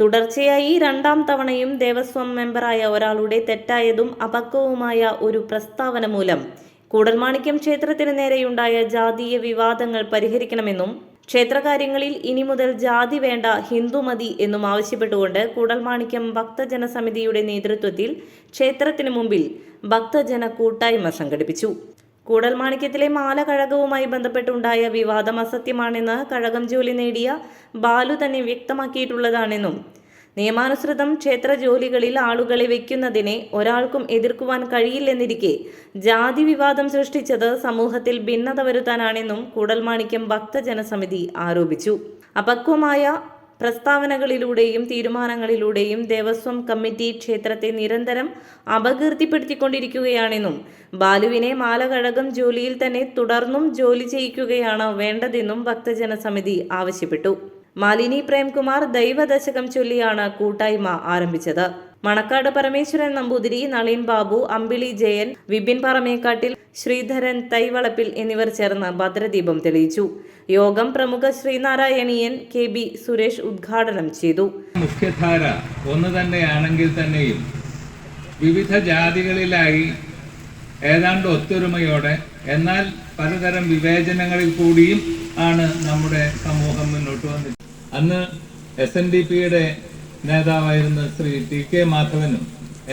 തുടർച്ചയായി രണ്ടാം തവണയും ദേവസ്വം മെമ്പറായ ഒരാളുടെ തെറ്റായതും അപക്വവുമായ ഒരു പ്രസ്താവന മൂലം കൂടൽമാണിക്യം ക്ഷേത്രത്തിന് നേരെയുണ്ടായ ജാതീയ വിവാദങ്ങൾ പരിഹരിക്കണമെന്നും ക്ഷേത്രകാര്യങ്ങളിൽ ഇനി മുതൽ ജാതി വേണ്ട ഹിന്ദുമതി എന്നും ആവശ്യപ്പെട്ടുകൊണ്ട് കൂടൽമാണിക്യം ഭക്തജന സമിതിയുടെ നേതൃത്വത്തിൽ ക്ഷേത്രത്തിന് മുമ്പിൽ ഭക്തജന കൂട്ടായ്മ സംഘടിപ്പിച്ചു. കൂടൽമാണിക്യത്തിലെ മാല കഴകവുമായി ബന്ധപ്പെട്ടുണ്ടായ വിവാദം അസത്യമാണെന്ന് കഴകം ജോലി നേടിയ ബാലു തന്നെ വ്യക്തമാക്കിയിട്ടുള്ളതാണെന്നും നിയമാനുസൃതം ക്ഷേത്ര ജോലികളിൽ ആളുകളെ വയ്ക്കുന്നതിനെ ഒരാൾക്കും എതിർക്കുവാൻ കഴിയില്ലെന്നിരിക്കെ ജാതി വിവാദം സൃഷ്ടിച്ചത് സമൂഹത്തിൽ ഭിന്നത വരുത്താനാണെന്നും കൂടൽമാണിക്യം ഭക്തജനസമിതി ആരോപിച്ചു. അപക്വമായ പ്രസ്താവനകളിലൂടെയും തീരുമാനങ്ങളിലൂടെയും ദേവസ്വം കമ്മിറ്റി ക്ഷേത്രത്തെ നിരന്തരം അപകീർത്തിപ്പെടുത്തിക്കൊണ്ടിരിക്കുകയാണെന്നും ബാലുവിനെ മാലകഴകം ജോലിയിൽ തന്നെ തുടർന്നും ജോലി ചെയ്യിക്കുകയാണ് വേണ്ടതെന്നും ഭക്തജന സമിതി ആവശ്യപ്പെട്ടു. മാലിനി പ്രേംകുമാർ ദൈവദശകം ചൊല്ലിയാണ് കൂട്ടായ്മ ആരംഭിച്ചത്. മണക്കാട് പരമേശ്വരൻ നമ്പൂതിരി നളീൻ ബാബു അമ്പിളി ജയൻ വിപിൻ പറമേക്കാട്ടിൽ ശ്രീധരൻ തൈവളപ്പിൽ എന്നിവർ ചേർന്ന് ഭദ്രദീപം തെളിയിച്ചു. യോഗം പ്രമുഖ ശ്രീനാരായണീയൻ കെ ബി സുരേഷ് ഉദ്ഘാടനം ചെയ്തു. മുഖ്യധാര ഒന്ന് തന്നെയാണെങ്കിൽ തന്നെയും വിവിധ ജാതികളിലായി ഏതാണ്ട് ഒത്തൊരുമയോടെ എന്നാൽ പലതരം വിവേചനങ്ങളിൽ കൂടിയും ആണ് നമ്മുടെ സമൂഹം മുന്നോട്ട് വന്നത് അന്ന് എസ് എൻ ഡി പിയുടെ നേതാവായിരുന്ന ശ്രീ ടി കെ മാധവനും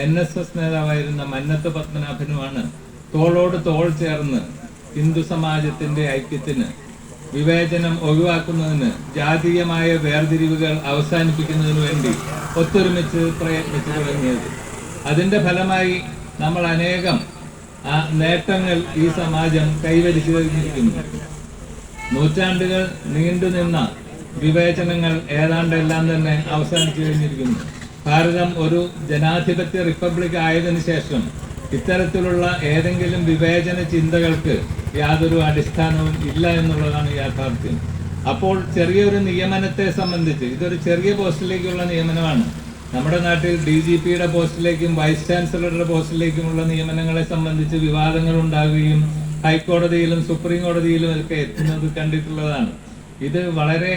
എൻ എസ് എസ് നേതാവായിരുന്ന മന്നത്ത് പത്മനാഭനുമാണ് തോളോട് തോൾ ചേർന്ന് ഹിന്ദു സമാജത്തിന്റെ ഐക്യത്തിന് വിവേചനം ഒഴിവാക്കുന്നതിന് ജാതീയമായ വേർതിരിവുകൾ അവസാനിപ്പിക്കുന്നതിനു വേണ്ടി ഒത്തൊരുമിച്ച് പ്രയത്നിച്ചു തുടങ്ങിയത്. അതിന്റെ ഫലമായി നമ്മൾ അനേകം നേട്ടങ്ങൾ ഈ സമാജം കൈവരിച്ചു കഴിഞ്ഞിരിക്കുന്നു. നൂറ്റാണ്ടുകൾ നീണ്ടുനിന്ന വിവേചനങ്ങൾ ഏതാണ്ട് എല്ലാം തന്നെ അവസാനിച്ചു കഴിഞ്ഞിരിക്കുന്നു ഭാരതം ഒരു ജനാധിപത്യ റിപ്പബ്ലിക് ആയതിനു ശേഷം ഇത്തരത്തിലുള്ള ഏതെങ്കിലും വിവേചന ചിന്തകൾക്ക് യാതൊരു അടിസ്ഥാനവും ഇല്ല എന്നുള്ളതാണ് യാഥാർത്ഥ്യം. അപ്പോൾ ചെറിയൊരു നിയമനത്തെ സംബന്ധിച്ച് ഇതൊരു ചെറിയ പോസ്റ്റിലേക്കുള്ള നിയമനമാണ്. നമ്മുടെ നാട്ടിൽ ഡി ജി പിയുടെ പോസ്റ്റിലേക്കും വൈസ് ചാൻസലറുടെ പോസ്റ്റിലേക്കുമുള്ള നിയമനങ്ങളെ സംബന്ധിച്ച് വിവാദങ്ങൾ ഉണ്ടാകുകയും ഹൈക്കോടതിയിലും സുപ്രീം കോടതിയിലും ഒക്കെ എത്തുന്നത് കണ്ടിട്ടുള്ളതാണ്. ഇത് വളരെ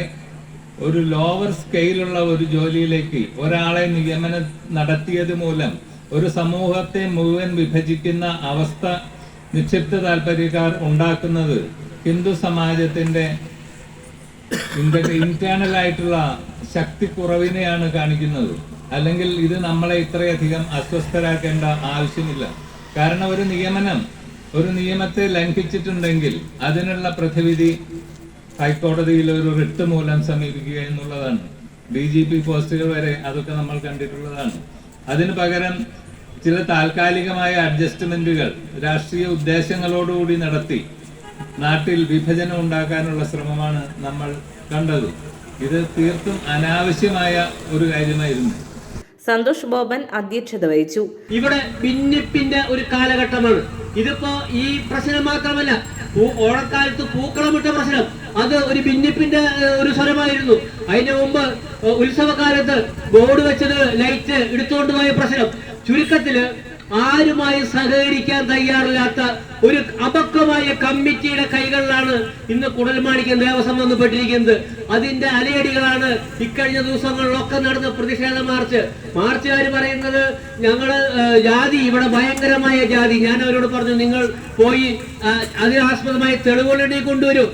ഒരു ലോവർ സ്കെയിലുള്ള ഒരു ജോലിയിലേക്ക് ഒരാളെ നിയമനം നടത്തിയത് മൂലം ഒരു സമൂഹത്തെ മുഴുവൻ വിഭജിക്കുന്ന അവസ്ഥ നിക്ഷിപ്ത താല്പര്യക്കാർ ഉണ്ടാക്കുന്നത് ഹിന്ദു സമാജത്തിന്റെ ഇന്റേണൽ ആയിട്ടുള്ള ശക്തി കുറവിനെയാണ് കാണിക്കുന്നത്. അല്ലെങ്കിൽ ഇത് നമ്മളെ ഇത്രയധികം അസ്വസ്ഥരാക്കേണ്ട ആവശ്യമില്ല. കാരണം ഒരു നിയമനം ഒരു നിയമത്തെ ലംഘിച്ചിട്ടുണ്ടെങ്കിൽ അതിനുള്ള പ്രതിവിധി ഹൈക്കോടതിയിൽ ഒരു റിട്ട് മൂലം സമീപിക്കുക എന്നുള്ളതാണ്. ഡി ജി പി പോസ്റ്റുകൾ വരെ അതൊക്കെ നമ്മൾ കണ്ടിട്ടുള്ളതാണ്. അതിന് പകരം ചില താൽക്കാലികമായ അഡ്ജസ്റ്റ്മെന്റുകൾ രാഷ്ട്രീയ ഉദ്ദേശങ്ങളോടുകൂടി നടത്തി നാട്ടിൽ വിഭജനം ഉണ്ടാക്കാനുള്ള ശ്രമമാണ് നമ്മൾ കണ്ടത്. ഇത് തീർത്തും അനാവശ്യമായ ഒരു കാര്യമായിരുന്നു. സന്തോഷ് ബോബൻ അധ്യക്ഷത വഹിച്ചു. ഇവിടെ ഭിന്നിപ്പിന്റെ ഒരു കാലഘട്ടമാണ്. ഇതിപ്പോ ഈ പ്രശ്നം മാത്രമല്ല ഓണക്കാലത്ത് പൂക്കളമിട്ട പ്രശ്നം. അത് ഒരു ഭിന്നിപ്പിന്റെ ഒരു സ്വരമായിരുന്നു. അതിന് മുമ്പ് ഉത്സവകാലത്ത് ബോർഡ് വെച്ചത് ലൈറ്റ് എടുത്തുകൊണ്ടുപോയ പ്രശ്നം. ചുരുക്കത്തിൽ ആരുമായി സഹകരിക്കാൻ തയ്യാറില്ലാത്ത ഒരു അപക്വമായ കമ്മിറ്റിയുടെ കൈകളിലാണ് ഇന്ന് കുടൽമാണിക്യം ദേവസ്വം വന്നുപെട്ടിരിക്കുന്നത് അതിന്റെ അലയടികളാണ് ഇക്കഴിഞ്ഞ ദിവസങ്ങളിലൊക്കെ നടന്ന പ്രതിഷേധ മാർച്ച്. മാർച്ചുകാർ പറയുന്നത് ഞങ്ങൾ ജാതി ഇവിടെ ഭയങ്കരമായ ജാതി. ഞാൻ അവരോട് പറഞ്ഞു നിങ്ങൾ പോയി അതിനാസ്പദമായ തെളിവുകളുടെ കൊണ്ടുവരും.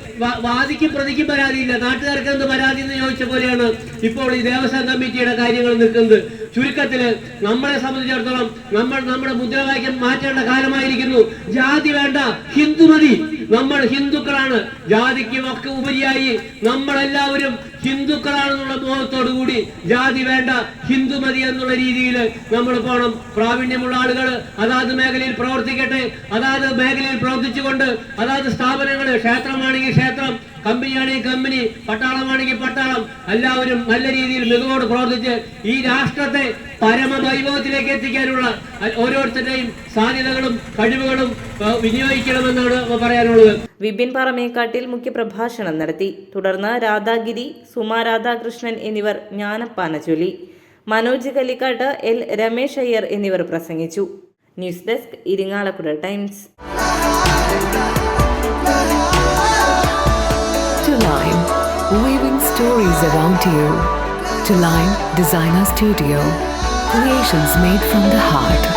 വാദിക്കും പ്രതിക്കും പരാതിയില്ല. നാട്ടുകാർക്ക് എന്ത് പരാതി എന്ന് ചോദിച്ച പോലെയാണ് ഇപ്പോൾ ഈ ദേവസ്വം കമ്മിറ്റിയുടെ കാര്യങ്ങൾ നിൽക്കുന്നത്. ചുരുക്കത്തിൽ നമ്മളെ സംബന്ധിച്ചിടത്തോളം നമ്മൾ നമ്മുടെ മുദ്രാവാക്യം മാറ്റേണ്ട കാലമായിരിക്കുന്നു. ജാതി വേണ്ട ഹിന്ദു മതി നമ്മൾ ഹിന്ദുക്കളാണ്. ജാതിക്കും ഒക്കെ ഉപരിയായി നമ്മളെല്ലാവരും ഹിന്ദുക്കളാണെന്നുള്ള ബോധത്തോടു കൂടി ജാതി വേണ്ട ഹിന്ദു മതി എന്നുള്ള രീതിയിൽ നമ്മൾ പോകണം പ്രാവീണ്യമുള്ള ആളുകൾ അതാത് മേഖലയിൽ പ്രവർത്തിക്കട്ടെ അതാത് മേഖലയിൽ പ്രവർത്തിച്ചുകൊണ്ട് അതാത് സ്ഥാപനങ്ങൾ ക്ഷേത്രമാണെങ്കിൽ ക്ഷേത്രം കമ്പനിയാണെങ്കിൽ കമ്പനി പട്ടാളമാണെങ്കിൽ പട്ടാളം എല്ലാവരും നല്ല രീതിയിൽ മികവോട് പ്രവർത്തിച്ച് ഈ രാഷ്ട്രത്തെ പരമവൈഭവത്തിലേക്ക് എത്തിക്കാനുള്ള ഓരോരുത്തരുടെയും സാധ്യതകളും കഴിവുകളും വിനിയോഗിക്കണമെന്നാണ് പറയാനുള്ളത്. വിപിൻ പറമേക്കാട്ടിൽ മുഖ്യപ്രഭാഷണം നടത്തി തുടർന്ന് രാധാഗിരി സുമാ രാധാകൃഷ്ണൻ എന്നിവർ ജ്ഞാനപ്പാന ചൊല്ലി മനോജ് കല്ലിക്കാട്ട് എൽ രമേശ് അയ്യർ എന്നിവർ പ്രസംഗിച്ചു news desk Irinjalakuda times weaving stories around you. to Lime Designer Studio. Creations made from the heart.